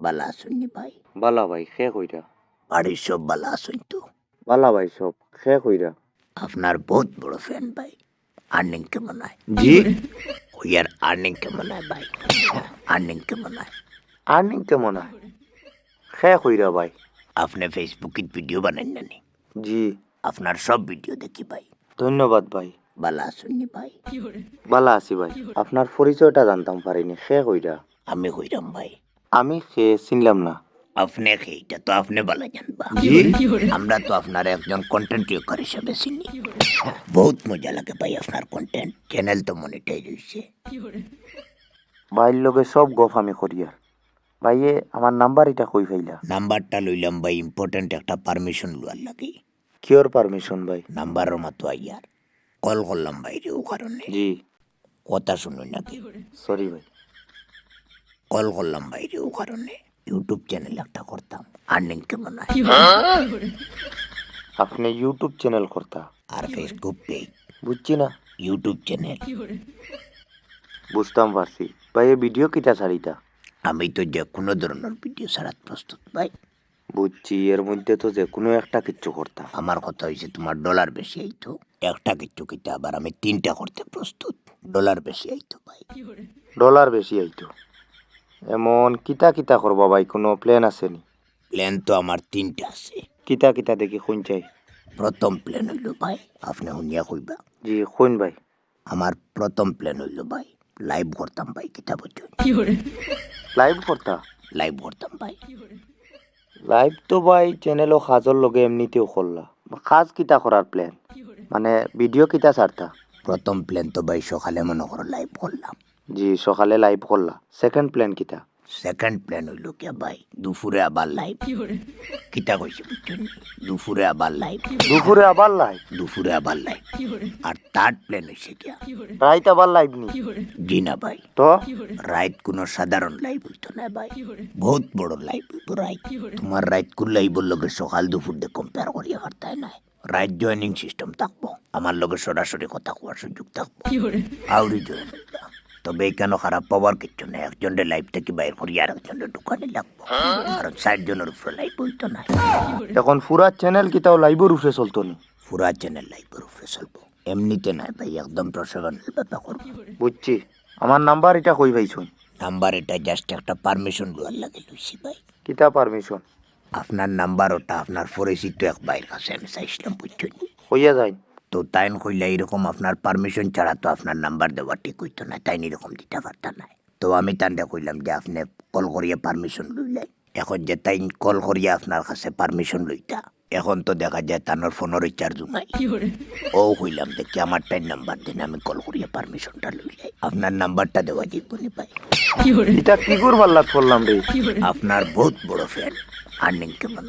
বালা আসুননি ভাই। বালা ভাই খে কইরা। বাড়ির সব বালা আসুন তো। বালা ভাই সব খে কইরা। আপনার বহুত বড় ফ্যান ভাই। আর্নিং কেমন হয়? জি। ওই আর আর্নিং কেমন হয় ভাই? আর্নিং কেমন হয়? আর্নিং কেমন হয়? খে কইরা ভাই। আপনি ফেসবুকে ভিডিও বানান না নি? জি। আপনার সব ভিডিও দেখি ভাই। ধন্যবাদ ভাই। বালা আসুননি ভাই। বালা আছি ভাই। আপনার পরিচয়টা জানতাম পারিনি খে কইরা। আমি কইরাম ভাই। আমি খে চিনলাম না। আপনি এইটা তো আপনি বালা জানবা। আমরা তো আপনার একজন কন্টেন্ট ক্রিয়েটর হিসেবে চিনি। বহুত মজা লাগে ভাই আপনার কন্টেন্ট চ্যানেল তো মনিটাইজ হয়েছে ভাইয়ের লগে সব গপ আমি করি আর। ভাইয়ে আমার নাম্বার এটা কই ফাইলা নাম্বারটা লইলাম ভাই ইম্পর্টেন্ট একটা পারমিশন লওয়ার লাগে। কিওর পারমিশন ভাই? নাম্বারের মতো আইয়ার। কল করলাম বাইরে ও কারণে। জি। কথা শুনুন নাকি? সরি ভাই। কল করলাম বাইরে ও কারণে ইউটিউব চ্যানেল একটা করতাম। আর্নিং কেমন হয়? আপনি ইউটিউব চ্যানেল করতা। আর ফেসবুক পেজ বুঝছি না। ইউটিউব চ্যানেল বুঝতাম পারছি। ভাই এ ভিডিও কিটা ছাড়িতা আমি তো যে কোনো ধরনের ভিডিও ছাড়াত প্রস্তুত ভাই। বুঝছি এর মধ্যে তো যে কোনো একটা কিচ্ছু করতা। আমার কথা হয়েছে তোমার ডলার বেশি আইতো একটা কিচ্ছু কিতে আবার আমি তিনটা করতে প্রস্তুত। ডলার বেশি আইতো ভাই। ডলার বেশি আইতো এমন কিতা কিতা করবা ভাই কোনো প্ল্যান আছে নি? প্ল্যান তো আমার তিনটা আছে। কিতা কিতা দেখি শুন চাই। প্রথম প্ল্যান হইল ভাই আপনি শুনিয়া কইবা। জি শুন ভাই। আমার প্রথম প্ল্যান হইল ভাই লাইভ করতাম ভাই কিতাব লাইভ করতা লাইভ করতাম ভাই। লাইভ তো ভাই চ্যানেলও সাজর লগে এমনিতেও করলা সাজ কিতা করার প্ল্যান মানে ভিডিও কিতা ছাড়তা প্রথম প্ল্যান তো ভাই সকালে মনে করো লাইভ করলাম জি সকালে লাইভ করলা। সেকেন্ড প্ল্যান কিতা সেকেন্ড প্ল্যান হইল কে ভাই? দুপুরে আবার লাইভ কিতা কইছে বুঝছেন? দুপুরে আবার লাইভ দুপুরে আবার লাইভ দুপুরে আবার লাইভ আর থার্ড প্ল্যান হইছে কি? রাইত আবার লাইভ নি? জি না ভাই। তো? রাইত কোনো সাধারণ লাইভ হইতো না ভাই। বহুত বড় লাইভ হইতো রাইত। তোমার রাইত কোন লাইভের লগে সকাল দুপুর দিয়ে কম্পেয়ার করিয়া পারতাই নাই। রাইট জয়নিং সিস্টেম থাকব। আমার লগে সরাসরি কথা কোয়ার সুযোগ থাকব। আউরি জয়েন তবে এখানে খারাপ পাওয়ার কিচ্ছু নেই? একজনের লাইফ থেকে বাইর করি আর একজনের দোকানে লাগবো। কারণ ষাট জনের উপরে লাইভ হইতো না। এখন পুরা চ্যানেল কিতাও লাইভের উঠে চলতো নি? পুরা চ্যানেল লাইভের উপরে চলবো। এমনিতে নাই ভাই একদম প্রফেশনাল ব্যাপার করব। বুঝছি। আমার নাম্বার এটা কই ভাইছুন নাম্বার এটা জাস্ট একটা পারমিশন লওয়ার লাগে লইছি ভাই। কিতা পারমিশন আপনার নাম্বার ওটা আপনার পরিচিত এক ভাইয়ের কাছে আমি চাইছিলাম বুঝছেন? হইয়া যায় তো তাই কইলে এরকম আপনার পারমিশন ছাড়া তো আপনার নাম্বার দেওয়া ঠিক হইতো না তাই এরকম দিতে পারতাম না। তো আমি তান্ডে কইলাম যে আপনি কল করিয়া পারমিশন লইলাই এখন যে তাই কল করিয়া আপনার কাছে পারমিশন লইতা এখন তো দেখা যায় তানোর ফোনের রিচার্জ নাই। ও কইলাম দেখি আমার টাইম নাম্বার দিন আমি কল করিয়া পারমিশনটা লইলাই আপনার নাম্বারটা দেওয়া যাইব নি ভাই এটা কি করবার লাগ করলাম রে? আপনার বহুত বড় ফ্যান আর্নিং কেমন